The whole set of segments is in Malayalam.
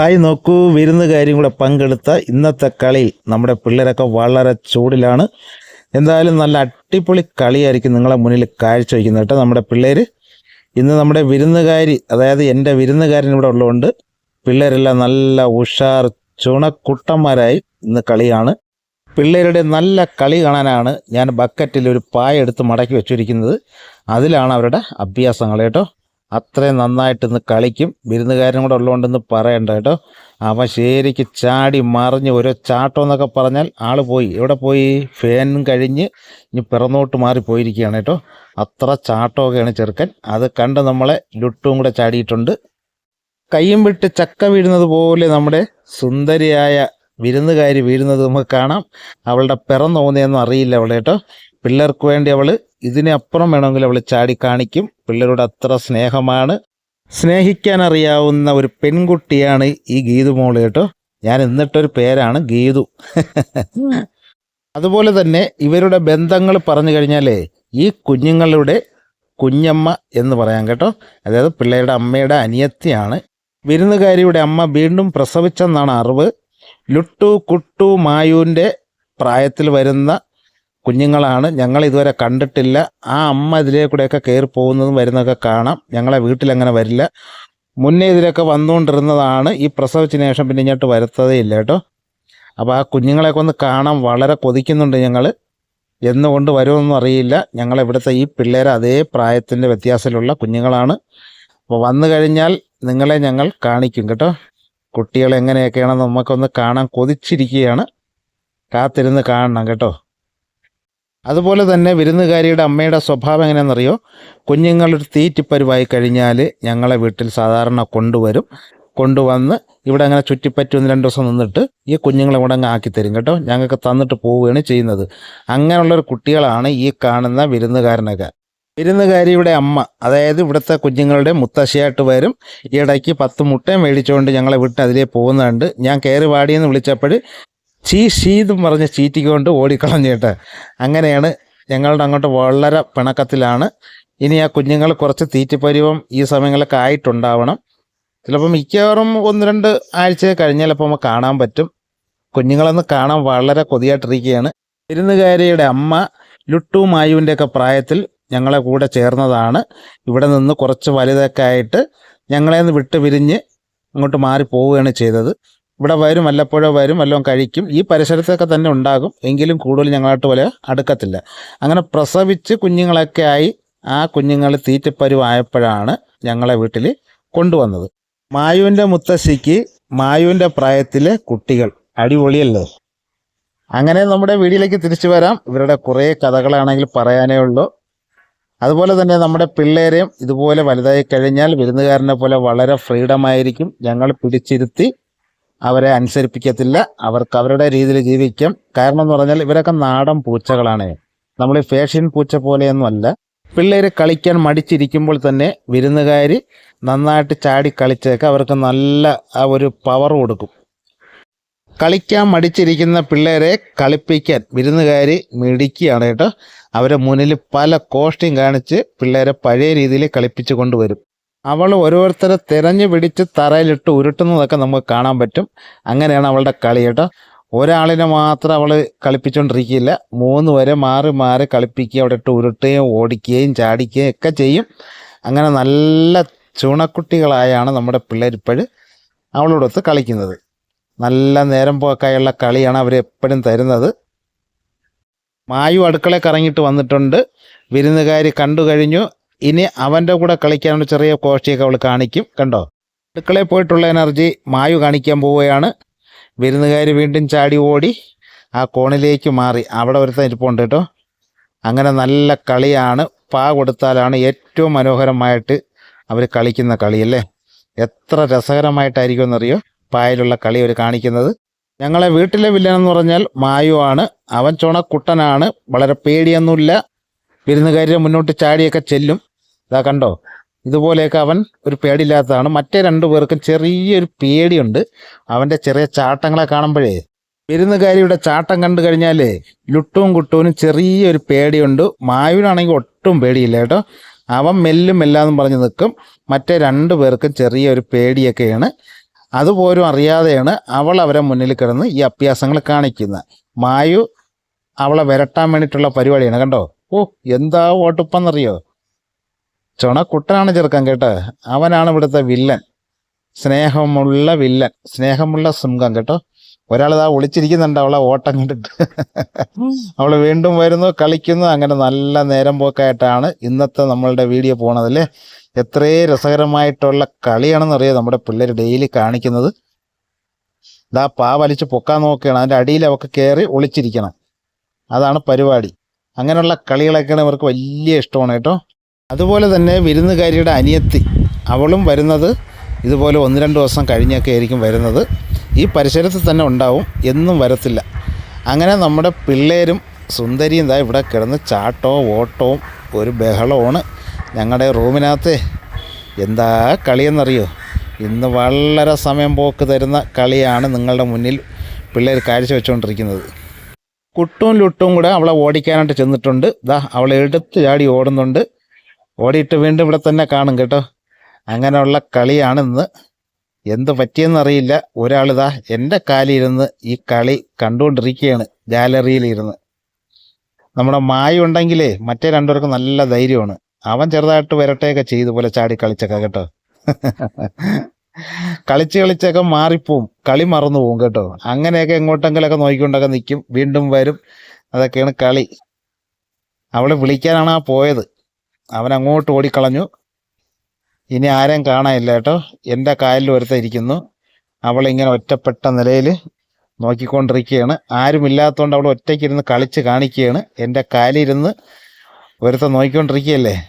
ഹായ് നോക്കൂ വിരുന്നുകാരും കൂടെ പങ്കെടുത്ത ഇന്നത്തെ കളി നമ്മുടെ പിള്ളേരൊക്കെ വളരെ ചൂടിലാണ്. എന്തായാലും നല്ല അടിപൊളി കളിയായിരിക്കും നിങ്ങളെ മുന്നിൽ കാഴ്ചവെക്കുന്നത് കേട്ടോ നമ്മുടെ പിള്ളേർ ഇന്ന് നമ്മുടെ വിരുന്നുകാരി അതായത് എന്റെ വിരുന്നുകാരൻ ഇവിടെ ഉള്ളതുകൊണ്ട് പിള്ളേരെല്ലാം നല്ല ഉഷാർ ചുണക്കുട്ടന്മാരായി ഇന്ന് കളിയാണ്. പിള്ളേരുടെ നല്ല കളി കാണാനാണ് ഞാൻ ബക്കറ്റിൽ ഒരു പായ എടുത്ത് മടക്കി വെച്ചിരിക്കുന്നത്. അതിലാണ് അവരുടെ അഭ്യാസങ്ങൾ കേട്ടോ. അത്രയും നന്നായിട്ട് ഇന്ന് കളിക്കും. വിരുന്നുകാരനും കൂടെ ഉള്ളതുകൊണ്ടെന്ന് പറയണ്ട കേട്ടോ. അവൻ ശരിക്ക് ചാടി മറിഞ്ഞ് ഓരോ ചാട്ടം എന്നൊക്കെ പറഞ്ഞാൽ ആൾ പോയി. എവിടെ പോയി? ഫാനും കഴിഞ്ഞ് ഇനി പിറന്നോട്ട് മാറി പോയിരിക്കുകയാണ് കേട്ടോ. അത്ര ചാട്ടമൊക്കെയാണ് ചെറുക്കൻ. അത് കണ്ട് നമ്മളെ ലുട്ടും കൂടെ ചാടിയിട്ടുണ്ട്. കയ്യും വിട്ട് ചക്ക വീഴുന്നത് പോലെ നമ്മുടെ സുന്ദരിയായ വിരുന്നുകാരി വീഴുന്നത് നമുക്ക് കാണാം. അവളുടെ പിറന്നോന്നിയൊന്നും അറിയില്ല അവളെ കേട്ടോ. പിള്ളേർക്ക് വേണ്ടി അവൾ ഇതിനപ്പുറം വേണമെങ്കിൽ അവൾ ചാടി കാണിക്കും. പിള്ളേരോട് അത്ര സ്നേഹമാണ്. സ്നേഹിക്കാൻ അറിയാവുന്ന ഒരു പെൺകുട്ടിയാണ് ഈ ഗീതു മോൾ കേട്ടോ. ഞാൻ എന്നിട്ടൊരു പേരാണ് ഗീതു. അതുപോലെ തന്നെ ഇവരുടെ ബന്ധങ്ങൾ പറഞ്ഞു കഴിഞ്ഞാലേ ഈ കുഞ്ഞുങ്ങളുടെ കുഞ്ഞമ്മ എന്ന് പറയാം കേട്ടോ. അതായത് പിള്ളേരുടെ അമ്മയുടെ അനിയത്തിയാണ്. വിരുന്നുകാരിയുടെ അമ്മ വീണ്ടും പ്രസവിച്ചെന്നാണ് അറിവ്. ലുട്ടു കുട്ടു മായുവിന്റെ പ്രായത്തിൽ വരുന്ന കുഞ്ഞുങ്ങളാണ്. ഞങ്ങൾ ഇതുവരെ കണ്ടിട്ടില്ല. ആ അമ്മ ഇതിലേ കൂടെയൊക്കെ കയറി പോകുന്നതും വരുന്നതൊക്കെ കാണാം. ഞങ്ങളെ വീട്ടിലങ്ങനെ വരില്ല. മുന്നേ ഇതിലൊക്കെ വന്നുകൊണ്ടിരുന്നതാണ്. ഈ പ്രസവിച്ചതിന് ശേഷം പിന്നെ ഇങ്ങോട്ട് വരുത്തതേ ഇല്ല കേട്ടോ. അപ്പോൾ ആ കുഞ്ഞുങ്ങളെയൊക്കെ ഒന്ന് കാണാൻ വളരെ കൊതിക്കുന്നുണ്ട് ഞങ്ങൾ. എന്നുകൊണ്ട് വരുമെന്നൊന്നും അറിയില്ല. ഞങ്ങളിവിടുത്തെ ഈ പിള്ളേർ അതേ പ്രായത്തിന്റെ വ്യത്യാസത്തിലുള്ള കുഞ്ഞുങ്ങളാണ്. അപ്പോൾ വന്നു കഴിഞ്ഞാൽ നിങ്ങളെ ഞങ്ങൾ കാണിക്കും കേട്ടോ. കുട്ടികൾ എങ്ങനെയൊക്കെയാണെന്ന് നമുക്കൊന്ന് കാണാൻ കൊതിച്ചിരിക്കുകയാണ്. കാത്തിരുന്ന് കാണണം കേട്ടോ. അതുപോലെ തന്നെ വിരുന്നുകാരിയുടെ അമ്മയുടെ സ്വഭാവം എങ്ങനെയാണെന്നറിയോ? കുഞ്ഞുങ്ങളൊരു തീറ്റിപ്പരുവായി കഴിഞ്ഞാൽ ഞങ്ങളെ വീട്ടിൽ സാധാരണ കൊണ്ടുവരും. കൊണ്ടുവന്ന് ഇവിടെ അങ്ങനെ ചുറ്റിപ്പറ്റി ഒന്ന് രണ്ട് ദിവസം നിന്നിട്ട് ഈ കുഞ്ഞുങ്ങളെ ഇവിടെ അങ്ങ് ആക്കി തരും കേട്ടോ. ഞങ്ങൾക്ക് തന്നിട്ട് പോവുകയാണ് ചെയ്യുന്നത്. അങ്ങനെയുള്ളൊരു കുട്ടികളാണ് ഈ കാണുന്ന വിരുന്നുകാരനൊക്കെ. വിരുന്നുകാരിയുടെ അമ്മ അതായത് ഇവിടുത്തെ കുഞ്ഞുങ്ങളുടെ മുത്തശ്ശിയായിട്ട് വരും. ഈ ഇടയ്ക്ക് പത്ത് മുട്ടയും മേടിച്ചുകൊണ്ട് ഞങ്ങളെ വിട്ട് അതിലേ പോകുന്നുണ്ട് ഞാൻ കയറി വാടിയെന്ന് വിളിച്ചപ്പോൾ ചീ ഷീതും പറഞ്ഞ് ചീറ്റിക്കൊണ്ട് ഓടിക്കളഞ്ഞിട്ട് അങ്ങനെയാണ് ഞങ്ങളുടെ അങ്ങോട്ട് വളരെ പിണക്കത്തിലാണ്. ഇനി ആ കുഞ്ഞുങ്ങൾ കുറച്ച് തീറ്റിപ്പരിവം ഈ സമയങ്ങളൊക്കെ ആയിട്ടുണ്ടാവണം. ചിലപ്പോൾ മിക്കവാറും ഒന്ന് രണ്ട് ആഴ്ച കഴിഞ്ഞാൽ അപ്പോൾ നമുക്ക് കാണാൻ പറ്റും. കുഞ്ഞുങ്ങളൊന്ന് കാണാൻ വളരെ കൊതിയായിട്ടിരിക്കുകയാണ്. വിരുന്നുകാരിയുടെ അമ്മ ലുട്ടു മായുവിന്റെ ഒക്കെ പ്രായത്തിൽ ഞങ്ങളെ കൂടെ ചേർന്നതാണ്. ഇവിടെ നിന്ന് കുറച്ച് വലുതൊക്കെ ആയിട്ട് ഞങ്ങളെ നിന്ന് വിട്ട് പിരിഞ്ഞ് അങ്ങോട്ട് മാറി പോവുകയാണ് ചെയ്തത്. ഇവിടെ വരും വല്ലപ്പോഴോ വരും വല്ലതും കഴിക്കും. ഈ പരിസരത്തൊക്കെ തന്നെ ഉണ്ടാകും. എങ്കിലും കൂടുതൽ ഞങ്ങളായിട്ട് പോലെ അടുക്കത്തില്ല. അങ്ങനെ പ്രസവിച്ച് കുഞ്ഞുങ്ങളൊക്കെ ആയി ആ കുഞ്ഞുങ്ങൾ തീറ്റപ്പരുവായപ്പോഴാണ് ഞങ്ങളെ വീട്ടിൽ കൊണ്ടുവന്നത്. മായുവിന്റെ മുത്തശ്ശിക്ക് മായുവിന്റെ പ്രായത്തിലെ കുട്ടികൾ. അടിപൊളിയല്ലേ? അങ്ങനെ നമ്മുടെ വീഡിയോയിലേക്ക് തിരിച്ചു വരാം. ഇവരുടെ കുറേ കഥകളാണെങ്കിൽ പറയാനേ ഉള്ളൂ. അതുപോലെ തന്നെ നമ്മുടെ പിള്ളേരെയും ഇതുപോലെ വലുതായി കഴിഞ്ഞാൽ വിരുന്നുകാരനെ പോലെ വളരെ ഫ്രീഡം ആയിരിക്കും ഞങ്ങൾ പിടിച്ചിരുത്തി അവരെ അനുസരിപ്പിക്കത്തില്ല. അവർക്ക് അവരുടെ രീതിയിൽ ജീവിക്കും. കാരണം എന്ന് പറഞ്ഞാൽ ഇവരൊക്കെ നാടൻ പൂച്ചകളാണ്. നമ്മൾ ഈ ഫേഷ്യൻ പൂച്ച പോലെയൊന്നും അല്ല. പിള്ളേർ കളിക്കാൻ മടിച്ചിരിക്കുമ്പോൾ തന്നെ വിരുന്നുകാർ നന്നായിട്ട് ചാടി കളിച്ചേക്ക് അവർക്ക് നല്ല ആ ഒരു പവർ കൊടുക്കും. കളിക്കാൻ മടിച്ചിരിക്കുന്ന പിള്ളേരെ കളിപ്പിക്കാൻ വിരുന്നുകാർ മിടിക്കുകയാണ് കേട്ടോ. അവരെ മുന്നിൽ പല കോഷ്ടിയും കാണിച്ച് പിള്ളേരെ പഴയ രീതിയിൽ കളിപ്പിച്ചു കൊണ്ടുവരും. അവൾ ഓരോരുത്തരെ തിരഞ്ഞു പിടിച്ച് തറയിലിട്ട് ഉരുട്ടുന്നതൊക്കെ നമുക്ക് കാണാൻ പറ്റും. അങ്ങനെയാണ് അവളുടെ കളി കേട്ടോ. ഒരാളിനെ മാത്രം അവൾ കളിപ്പിച്ചുകൊണ്ടിരിക്കില്ല മൂന്ന് വരെ മാറി മാറി കളിപ്പിക്കുക അവിടെ ഇട്ട് ഉരുട്ടുകയും ഓടിക്കുകയും ചാടിക്കുകയും ഒക്കെ ചെയ്യും. അങ്ങനെ നല്ല ചുണക്കുട്ടികളായാണ് നമ്മുടെ പിള്ളേർ ഇപ്പോഴും അവളോടൊത്ത് കളിക്കുന്നത്. നല്ല നേരം പോക്കായുള്ള കളിയാണ് അവർ എപ്പോഴും തരുന്നത്. മായു അടുക്കളയിൽ കറങ്ങിയിട്ട് വന്നിട്ടുണ്ട്. വിരുന്നുകാരി കണ്ടു കഴിഞ്ഞു. ഇനി അവന്റെ കൂടെ കളിക്കാനുള്ള ചെറിയ കോഷ്ടിയൊക്കെ അവൾ കാണിക്കും. കണ്ടോ? അടുക്കളയിൽ പോയിട്ടുള്ള എനർജി മായു കാണിക്കാൻ പോവുകയാണ്. വിരുന്നുകാർ വീണ്ടും ചാടി ഓടി ആ കോണിലേക്ക് മാറി. അവിടെ ഒരുത്തൻ ഇരിപ്പുണ്ട് കേട്ടോ. അങ്ങനെ നല്ല കളിയാണ്. പാ കൊടുത്താലാണ് ഏറ്റവും മനോഹരമായിട്ട് അവർ കളിക്കുന്ന കളിയല്ലേ എത്ര രസകരമായിട്ടായിരിക്കും എന്നറിയോ? പായലുള്ള കളി അവർ കാണിക്കുന്നത്. ഞങ്ങളെ വീട്ടിലെ വില്ലനെന്ന് പറഞ്ഞാൽ മായു ആണ്. അവൻ ചുണക്കുട്ടനാണ്. വളരെ പേടിയൊന്നുമില്ല. വിരുന്നുകാരിയെ മുന്നോട്ട് ചാടിയൊക്കെ ചെല്ലും. ഇതാ കണ്ടോ? ഇതുപോലെയൊക്കെ അവൻ ഒരു പേടിയില്ലാത്തതാണ്. മറ്റേ രണ്ടു പേർക്കും ചെറിയൊരു പേടിയുണ്ട്. അവന്റെ ചെറിയ ചാട്ടങ്ങളെ കാണുമ്പോഴേ വിരുന്നുകാരിയുടെ ചാട്ടം കണ്ടു കഴിഞ്ഞാലേ ലുട്ടും കുട്ടുവിനും ചെറിയൊരു പേടിയുണ്ട്. മായുവിനാണെങ്കിൽ ഒട്ടും പേടിയില്ല കേട്ടോ. അവൻ മെല്ലും മെല്ലാന്നും പറഞ്ഞ് നിൽക്കും. മറ്റേ രണ്ടു പേർക്കും ചെറിയൊരു പേടിയൊക്കെയാണ്. അതുപോലും അറിയാതെയാണ് അവൾ അവരെ മുന്നിൽ കിടന്ന് ഈ അഭ്യാസങ്ങൾ കാണിക്കുന്നത്. മായു അവളെ വരട്ടാൻ വേണ്ടിയിട്ടുള്ള പരിപാടിയാണ്. കണ്ടോ? ഓ എന്താ ഓട്ടുപ്പെന്നറിയോ? ചുണക്കുട്ടനാണ് ചെറുക്കൻ കേട്ടോ. അവനാണ് ഇവിടുത്തെ വില്ലൻ. സ്നേഹമുള്ള വില്ലൻ. സ്നേഹമുള്ള സിംഹം കേട്ടോ. ഒരാളിതാ ഒളിച്ചിരിക്കുന്നുണ്ട്. അവളെ ഓട്ടം കണ്ടിട്ട്. അവൾ വീണ്ടും വരുന്നു കളിക്കുന്നു. അങ്ങനെ നല്ല നേരം പോക്കായിട്ടാണ് ഇന്നത്തെ നമ്മളുടെ വീഡിയോ പോണതിൽ എത്രയേ രസകരമായിട്ടുള്ള കളിയാണെന്നറിയോ നമ്മുടെ പിള്ളേർ ഡെയിലി കാണിക്കുന്നത്. ഇതാ പാ വലിച്ച് പൊക്കാൻ നോക്കുകയാണ്. അതിന്റെ അടിയിൽ അവൾക്ക് കയറി ഒളിച്ചിരിക്കണം. അതാണ് പരിപാടി. അങ്ങനെയുള്ള കളികളൊക്കെയാണ് ഇവർക്ക് വലിയ ഇഷ്ടമാണ് കേട്ടോ. അതുപോലെ തന്നെ വിരുന്നുകാരിയുടെ അനിയത്തി അവളും വരുന്നത് ഇതുപോലെ ഒന്ന് രണ്ട് ദിവസം കഴിഞ്ഞൊക്കെ ആയിരിക്കും വരുന്നത്. ഈ പരിസരത്ത് തന്നെ ഉണ്ടാവും എന്നും വരത്തില്ല. അങ്ങനെ നമ്മുടെ പിള്ളേരും സുന്ദരിയും ഇതാ ഇവിടെ കിടന്ന് ചാട്ടോ ഓട്ടവും ഒരു ബഹളമാണ് ഞങ്ങളുടെ റൂമിനകത്തെ എന്താ കളിയെന്നറിയോ? ഇന്ന് വളരെ സമയം പോക്ക് തരുന്ന കളിയാണ് നിങ്ങളുടെ മുന്നിൽ പിള്ളേർ കാഴ്ചവെച്ചുകൊണ്ടിരിക്കുന്നത് കുട്ടും ലുട്ടും കൂടെ അവളെ ഓടിക്കാനായിട്ട് ചെന്നിട്ടുണ്ട്. ദാ അവളെ എടുത്ത് ചാടി ഓടുന്നുണ്ട്. ഓടിയിട്ട് വീണ്ടും ഇവിടെ തന്നെ കാണും കേട്ടോ. അങ്ങനെയുള്ള കളിയാണിന്ന്. എന്ത് പറ്റിയെന്നറിയില്ല ഒരാളിതാ എന്റെ കാലിരുന്ന് ഈ കളി കണ്ടുകൊണ്ടിരിക്കുകയാണ് ഗാലറിയിലിരുന്ന്. നമ്മുടെ മായ ഉണ്ടെങ്കിലേ മറ്റേ രണ്ടുപേർക്ക് നല്ല ധൈര്യമാണ്. അവൻ ചെറുതായിട്ട് വരട്ടെയൊക്കെ ചെയ്തു പോലെ ചാടി കളിച്ചൊക്കെ കേട്ടോ. കളിച്ച് കളിച്ചൊക്കെ മാറിപ്പോവും. കളി മറന്നു പോവും കേട്ടോ. അങ്ങനെയൊക്കെ എങ്ങോട്ടെങ്കിലൊക്കെ നോക്കിക്കൊണ്ടൊക്കെ നിൽക്കും വീണ്ടും വരും. അതൊക്കെയാണ് കളി. അവളെ വിളിക്കാനാണ് ആ പോയത്. അവൻ അങ്ങോട്ട് ഓടിക്കളഞ്ഞു. ഇനി ആരെയും കാണാനില്ല കേട്ടോ. എന്റെ കാലിൽ ഒരുത്ത ഇരിക്കുന്നു. അവളിങ്ങനെ ഒറ്റപ്പെട്ട നിലയിൽ നോക്കിക്കൊണ്ടിരിക്കുകയാണ്. ആരുമില്ലാത്തതുകൊണ്ട് അവൾ ഒറ്റയ്ക്കിരുന്ന് കളിച്ച് കാണിക്കുകയാണ്. എന്റെ കാലിരുന്ന് ഒരുത്ത നോക്കിക്കൊണ്ടിരിക്കുകയല്ലേ?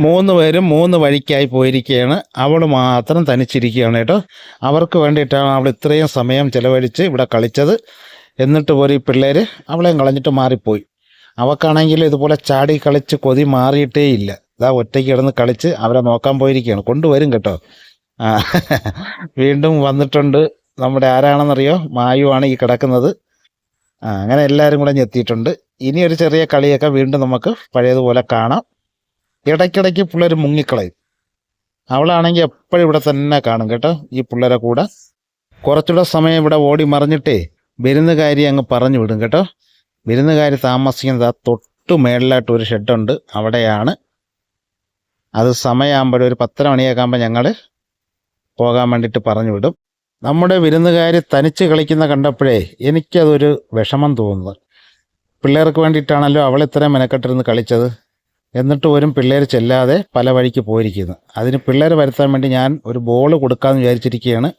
മൂന്ന് പേരും മൂന്ന് വഴിക്കായി പോയിരിക്കുകയാണ്. അവൾ മാത്രം തനിച്ചിരിക്കുകയാണ് കേട്ടോ. അവർക്ക് വേണ്ടിയിട്ടാണ് അവൾ ഇത്രയും സമയം ചിലവഴിച്ച് ഇവിടെ കളിച്ചത്. എന്നിട്ട് പോലും ഈ പിള്ളേർ അവളെയും കളഞ്ഞിട്ട് മാറിപ്പോയി. അവക്കാണെങ്കിൽ ഇതുപോലെ ചാടി കളിച്ച് കൊതി മാറിയിട്ടേ ഇല്ല. ഇതാ ഒറ്റയ്ക്ക് കിടന്ന് കളിച്ച് അവരെ നോക്കാൻ പോയിരിക്കുകയാണ്. കൊണ്ടുവരും കേട്ടോ. വീണ്ടും വന്നിട്ടുണ്ട് നമ്മുടെ ആരാണെന്നറിയോ? മായുവാണ് ഈ കിടക്കുന്നത്. അങ്ങനെ എല്ലാവരും കൂടെ ഞെത്തിയിട്ടുണ്ട് ഇനി ഒരു ചെറിയ കളിയൊക്കെ വീണ്ടും നമുക്ക് പഴയതുപോലെ കാണാം. ഇടയ്ക്കിടയ്ക്ക് പിള്ളേർ മുങ്ങിക്കളയും. അവളാണെങ്കിൽ എപ്പോഴും ഇവിടെ തന്നെ കാണും കേട്ടോ ഈ പിള്ളേരെ കൂടെ. കുറച്ചുകൂടെ സമയം ഇവിടെ ഓടി മറിഞ്ഞിട്ടേ വരുന്ന കാര്യം അങ്ങ് പറഞ്ഞു വിടും കേട്ടോ. വിരുന്നുകാരി താമസിക്കുന്നത് ആ തൊട്ട് മേളിലായിട്ട് ഒരു ഷെഡുണ്ട്. അവിടെയാണ്. അത് സമയമാകുമ്പോൾ ഒരു പത്തര മണിയൊക്കെ ആകുമ്പോൾ ഞങ്ങൾ പോകാൻ വേണ്ടിയിട്ട് പറഞ്ഞു വിടും. നമ്മുടെ വിരുന്നുകാർ തനിച്ച് കളിക്കുന്ന കണ്ടപ്പോഴേ എനിക്കതൊരു വിഷമം തോന്നുന്നത് പിള്ളേർക്ക് വേണ്ടിയിട്ടാണല്ലോ അവൾ ഇത്രയും മെനക്കെട്ടിരുന്ന് കളിച്ചത്. എന്നിട്ട് പോലും പിള്ളേർ ചെല്ലാതെ പല വഴിക്ക് പോയിരിക്കുന്നു. അതിന് പിള്ളേർ വരുത്താൻ വേണ്ടി ഞാൻ ഒരു ബോൾ കൊടുക്കാമെന്ന് വിചാരിച്ചിരിക്കുകയാണ്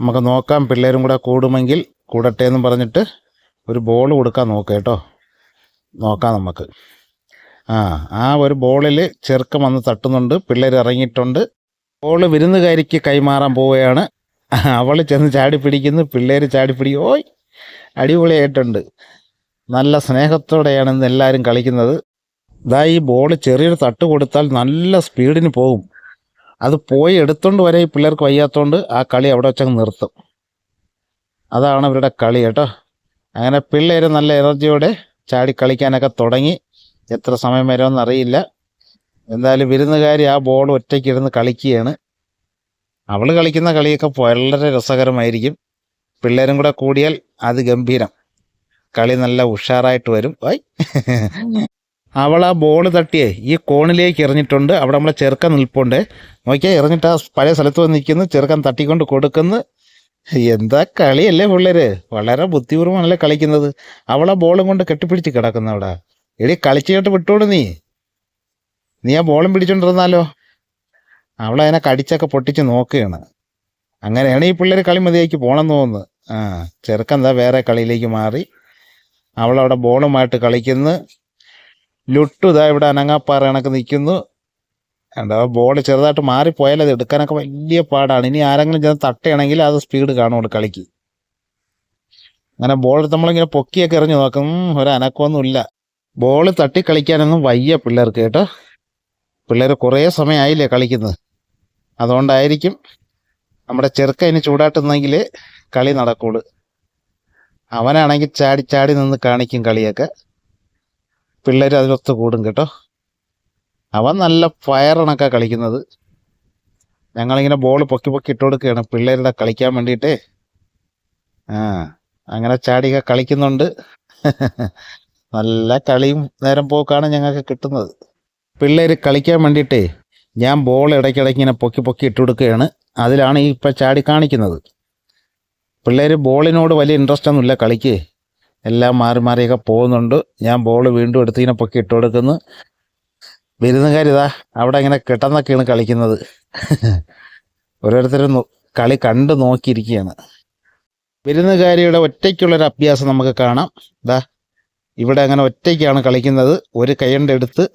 നമുക്ക് നോക്കാം പിള്ളേരും കൂടെ കൂടുമെങ്കിൽ കൂടട്ടെ എന്നും പറഞ്ഞിട്ട് ഒരു ബോൾ കൊടുക്കാൻ നോക്കാം കേട്ടോ. നോക്കാം നമുക്ക്. ആ ആ ഒരു ബോളിൽ ചെറുക്കം വന്ന് തട്ടുന്നുണ്ട്. പിള്ളേർ ഇറങ്ങിയിട്ടുണ്ട്. ബോൾ വിരുന്നുകാരിക്ക് കൈമാറാൻ പോവുകയാണ്. അവൾ ചെന്ന് ചാടി പിടിക്കുന്നു. പിള്ളേർ ചാടി പിടി ഓയ്! അടിപൊളിയായിട്ടുണ്ട്. നല്ല സ്നേഹത്തോടെയാണ് ഇന്ന് എല്ലാവരും കളിക്കുന്നത്. ഇതാ ഈ ബോൾ ചെറിയൊരു തട്ട് കൊടുത്താൽ നല്ല സ്പീഡിന് പോകും. അത് പോയി എടുത്തോണ്ട് വരെ ഈ പിള്ളേർക്ക് വയ്യാത്തോണ്ട് ആ കളി അവിടെ വെച്ചങ്ങ് നിർത്തും. അതാണ് ഇവരുടെ കളി കേട്ടോ. അങ്ങനെ പിള്ളേർ നല്ല എനർജിയോടെ ചാടി കളിക്കാനൊക്കെ തുടങ്ങി. എത്ര സമയം വരുമെന്ന് അറിയില്ല. എന്തായാലും വിരുന്നുകാരി ആ ബോൾ ഒറ്റയ്ക്കിരുന്ന് കളിക്കുകയാണ്. അവൾ കളിക്കുന്ന കളിയൊക്കെ വളരെ രസകരമായിരിക്കും. പിള്ളേരും കൂടെ കൂടിയാൽ അത് ഗംഭീരം. കളി നല്ല ഉഷാറായിട്ട് വരും. ഐ അവൾ ആ ബോൾ തട്ടിയേ ഈ കോണിലേക്ക് എറിഞ്ഞിട്ടുണ്ട്. അവിടെ നമ്മളെ ചെറുക്കൻ നിൽപ്പുണ്ട്. നോക്കിയാൽ എറിഞ്ഞിട്ട് ആ പഴയ സ്ഥലത്ത് വന്ന് നിൽക്കുന്നു. ചെറുക്കൻ തട്ടിക്കൊണ്ട് കൊടുക്കുന്നു. എന്താ കളിയല്ലേ പിള്ളേര്? വളരെ ബുദ്ധിപൂർവമാണല്ലേ കളിക്കുന്നത്. അവളെ ബോളും കൊണ്ട് കെട്ടിപ്പിടിച്ച് കിടക്കുന്ന അവിടെ. എടി കളിച്ചിട്ട് വിട്ടോളൂ നീ. നീ ആ ബോളും പിടിച്ചോണ്ടിരുന്നാലോ? അവളതിനെ കടിച്ചൊക്കെ പൊട്ടിച്ച് നോക്കുകയാണ്. അങ്ങനെയാണ് ഈ പിള്ളേർ കളി മതിയാക്കി പോകണമെന്ന് തോന്നുന്നു. ആ ചെറുക്കെന്താ വേറെ കളിയിലേക്ക് മാറി. അവളവിടെ ബോളുമായിട്ട് കളിക്കുന്നു. ലുട്ടു ഇതാ ഇവിടെ അനങ്ങാപ്പാറ കണക്ക് നിൽക്കുന്നു. എന്താ ബോൾ ചെറുതായിട്ട് മാറിപ്പോയാൽ അത് എടുക്കാനൊക്കെ വലിയ പാടാണ്. ഇനി ആരെങ്കിലും ചെന്ന് തട്ടുകയാണെങ്കിൽ അത് സ്പീഡ് കാണുള്ളൂ കളിക്ക്. അങ്ങനെ ബോൾ നമ്മളിങ്ങനെ പൊക്കിയൊക്കെ എറിഞ്ഞു നോക്കും. ഒരു അനക്കമൊന്നുമില്ല. ബോൾ തട്ടി കളിക്കാനൊന്നും വയ്യ പിള്ളേർക്ക് കേട്ടോ. പിള്ളേർ കുറേ സമയമായില്ലേ കളിക്കുന്നത്. അതുകൊണ്ടായിരിക്കും നമ്മുടെ ചെറുക്ക ഇനി ചൂടാട്ടുന്നെങ്കിൽ കളി നടക്കുള്ളൂ. അവനാണെങ്കിൽ ചാടി ചാടി നിന്ന് കാണിക്കും കളിയൊക്കെ. പിള്ളേർ അതിലൊത്ത് കൂടും കേട്ടോ. അവൻ നല്ല ഫയറിണൊക്കെ കളിക്കുന്നത്. ഞങ്ങളിങ്ങനെ ബോൾ പൊക്കി പൊക്കി ഇട്ട് കൊടുക്കുകയാണ് പിള്ളേരുടെ കളിക്കാൻ വേണ്ടിയിട്ടേ. ആ അങ്ങനെ ചാടിക കളിക്കുന്നുണ്ട്. നല്ല കളിയും നേരം പോക്കാണ് ഞങ്ങൾക്ക് കിട്ടുന്നത്. പിള്ളേർ കളിക്കാൻ വേണ്ടിയിട്ടേ ഞാൻ ബോൾ ഇടയ്ക്കിടയ്ക്ക് ഇങ്ങനെ പൊക്കി പൊക്കി ഇട്ട് കൊടുക്കുകയാണ് അതിലാണ് ഈ ഇപ്പം ചാടി കാണിക്കുന്നത്. പിള്ളേർ ബോളിനോട് വലിയ ഇൻട്രസ്റ്റ് ഒന്നുമില്ല കളിക്ക്. എല്ലാം മാറി മാറിയൊക്കെ പോകുന്നുണ്ട്. ഞാൻ ബോൾ വീണ്ടും എടുത്ത് ഇങ്ങനെ പൊക്കി ഇട്ട് കൊടുക്കുന്നു വിരുന്നുകാരിതാ അവിടെ ഇങ്ങനെ കിടന്നൊക്കെയാണ് കളിക്കുന്നത്. ഓരോരുത്തരും കളി കണ്ടു നോക്കിയിരിക്കുകയാണ്. വിരുന്നുകാരിയുടെ ഒറ്റയ്ക്കുള്ളൊരു അഭ്യാസം നമുക്ക് കാണാം. ഇതാ ഇവിടെ അങ്ങനെ ഒറ്റയ്ക്കാണ് കളിക്കുന്നത്. ഒരു കൈകൊണ്ട് എടുത്ത്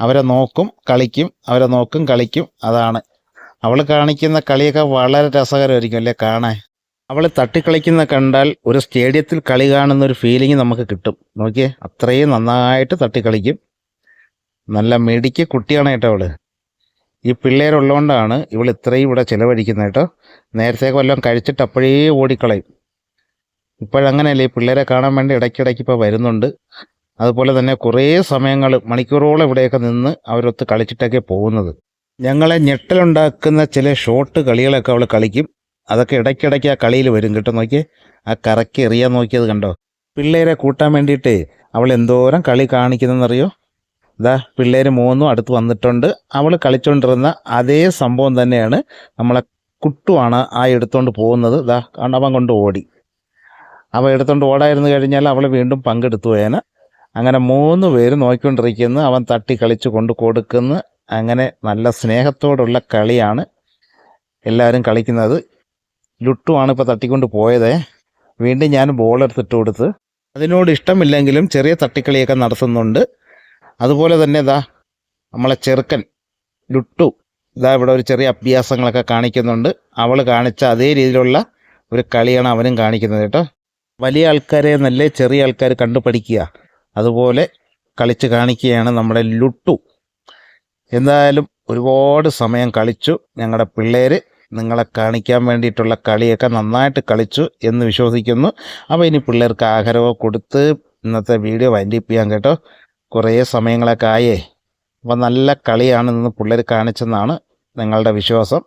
അവരെ നോക്കും കളിക്കും അവരെ നോക്കും കളിക്കും. അതാണ്. അവൾ കാണിക്കുന്ന കളിയൊക്കെ വളരെ രസകരമായിരിക്കും അല്ലേ കാണാൻ. അവൾ തട്ടിക്കളിക്കുന്ന കണ്ടാൽ ഒരു സ്റ്റേഡിയത്തിൽ കളി കാണുന്ന ഒരു ഫീലിംഗ് നമുക്ക് കിട്ടും. നോക്കിയേ അത്രയും നന്നായിട്ട് തട്ടിക്കളിക്കും. നല്ല മിടിക്ക് കുട്ടിയാണ് കേട്ടോ അവൾ. ഈ പിള്ളേരുള്ളതുകൊണ്ടാണ് ഇവൾ ഇത്രയും ഇവിടെ ചിലവഴിക്കുന്നത് കേട്ടോ. നേരത്തെ വല്ലതും കഴിച്ചിട്ട് അപ്പോഴേ ഓടിക്കളയും. ഇപ്പോഴങ്ങനെയല്ലേ ഈ പിള്ളേരെ കാണാൻ വേണ്ടി ഇടയ്ക്കിടയ്ക്ക് ഇപ്പോൾ വരുന്നുണ്ട്. അതുപോലെ തന്നെ കുറേ സമയങ്ങൾ മണിക്കൂറോളം ഇവിടെയൊക്കെ നിന്ന് അവരൊത്ത് കളിച്ചിട്ടൊക്കെ പോകുന്നത്. ഞങ്ങളെ ഞെട്ടലുണ്ടാക്കുന്ന ചില ഷോർട്ട് കളികളൊക്കെ അവൾ കളിക്കും. അതൊക്കെ ഇടയ്ക്കിടയ്ക്ക് ആ കളിയിൽ വരും കേട്ടോ നോക്കിയേ. ആ കറക്കി എറിയാൻ നോക്കിയത് കണ്ടോ? പിള്ളേരെ കൂട്ടാൻ വേണ്ടിയിട്ട് അവൾ എന്തോരം കളി കാണിക്കുന്നതെന്നറിയോ? ഇതാ പിള്ളേർ മൂന്നും അടുത്ത് വന്നിട്ടുണ്ട്. അവൾ കളിച്ചുകൊണ്ടിരുന്ന അതേ സംഭവം തന്നെയാണ് നമ്മളെ കുട്ടുവാണ് ആ എടുത്തുകൊണ്ട് പോകുന്നത്. ഇതാ അവൻ കൊണ്ട് ഓടി. അവ എടുത്തുകൊണ്ട് ഓടായിരുന്നു കഴിഞ്ഞാൽ അവൾ വീണ്ടും പങ്കെടുത്തു പോയേന്. അങ്ങനെ മൂന്ന് പേര് നോക്കിക്കൊണ്ടിരിക്കുന്നു. അവൻ തട്ടി കളിച്ച് കൊണ്ട് കൊടുക്കുന്നു. അങ്ങനെ നല്ല സ്നേഹത്തോടുള്ള കളിയാണ് എല്ലാവരും കളിക്കുന്നത്. ലുട്ടുവാണ് ഇപ്പോൾ തട്ടിക്കൊണ്ട് പോയത്. വീണ്ടും ഞാൻ ബോൾ എടുത്തിട്ട് കൊടുത്ത്. അതിനോട് ഇഷ്ടമില്ലെങ്കിലും ചെറിയ തട്ടിക്കളിയൊക്കെ നടത്തുന്നുണ്ട്. അതുപോലെ തന്നെ ഇതാ നമ്മളെ ചെറുക്കൻ ലുട്ടു ഇതാ ഇവിടെ ഒരു ചെറിയ അഭ്യാസങ്ങളൊക്കെ കാണിക്കുന്നുണ്ട്. അവൾ കാണിച്ച അതേ രീതിയിലുള്ള ഒരു കളിയാണ് അവനും കാണിക്കുന്നത് കേട്ടോ. വലിയ ആൾക്കാരെ നല്ല ചെറിയ ആൾക്കാർ കണ്ടു പഠിക്കുക അതുപോലെ കളിച്ച് കാണിക്കുകയാണ് നമ്മുടെ ലുട്ടു. എന്തായാലും ഒരുപാട് സമയം കളിച്ചു. ഞങ്ങളുടെ പിള്ളേർ നിങ്ങളെ കാണിക്കാൻ വേണ്ടിയിട്ടുള്ള കളിയൊക്കെ നന്നായിട്ട് കളിച്ചു എന്ന് വിശ്വസിക്കുന്നു. അപ്പോൾ ഇനി പിള്ളേർക്ക് ആഹാരമോ കൊടുത്ത് ഇന്നത്തെ വീഡിയോ വൈൻഡിപ്പ് ചെയ്യാൻ കേട്ടോ. കുറേ സമയങ്ങളൊക്കെ ആയേ അപ്പോൾ നല്ല കളിയാണ് ഇന്ന് പിള്ളേർ കാണിച്ചെന്നാണ് നിങ്ങളുടെ വിശ്വാസം.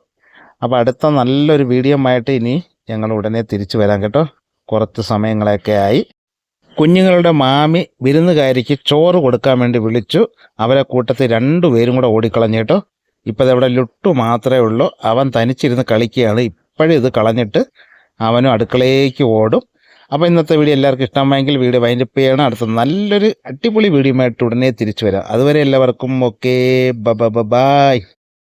അപ്പോൾ അടുത്ത നല്ലൊരു വീഡിയോ ആയിട്ട് ഇനി ഞങ്ങൾ ഉടനെ തിരിച്ചു വരാം കേട്ടോ. കുറച്ച് സമയങ്ങളൊക്കെ ആയി. കുഞ്ഞുങ്ങളുടെ മാമി വിരുന്നുകാരിക്ക് ചോറ് കൊടുക്കാൻ വേണ്ടി വിളിച്ചു. അവരെ കൂട്ടത്തിൽ രണ്ടുപേരും കൂടെ ഓടിക്കളഞ്ഞു കേട്ടോ. ഇപ്പം ഇവിടെ ലുട്ടു മാത്രമേ ഉള്ളൂ. അവൻ തനിച്ചിരുന്ന് കളിക്കുകയാണ്. ഇപ്പോഴും ഇത് കളഞ്ഞിട്ട് അവനും അടുക്കളയിലേക്ക് ഓടും. അപ്പോൾ ഇന്നത്തെ വീഡിയോ എല്ലാവർക്കും ഇഷ്ടമായെങ്കിൽ വീഡിയോ വൈൻഡപ്പ് ചെയ്യണം. അടുത്ത നല്ലൊരു അടിപൊളി വീഡിയോ ആയിട്ട് ഉടനെ തിരിച്ചു വരാം. അതുവരെ എല്ലാവർക്കും ഓക്കെ ബ ബ ബ ബായ്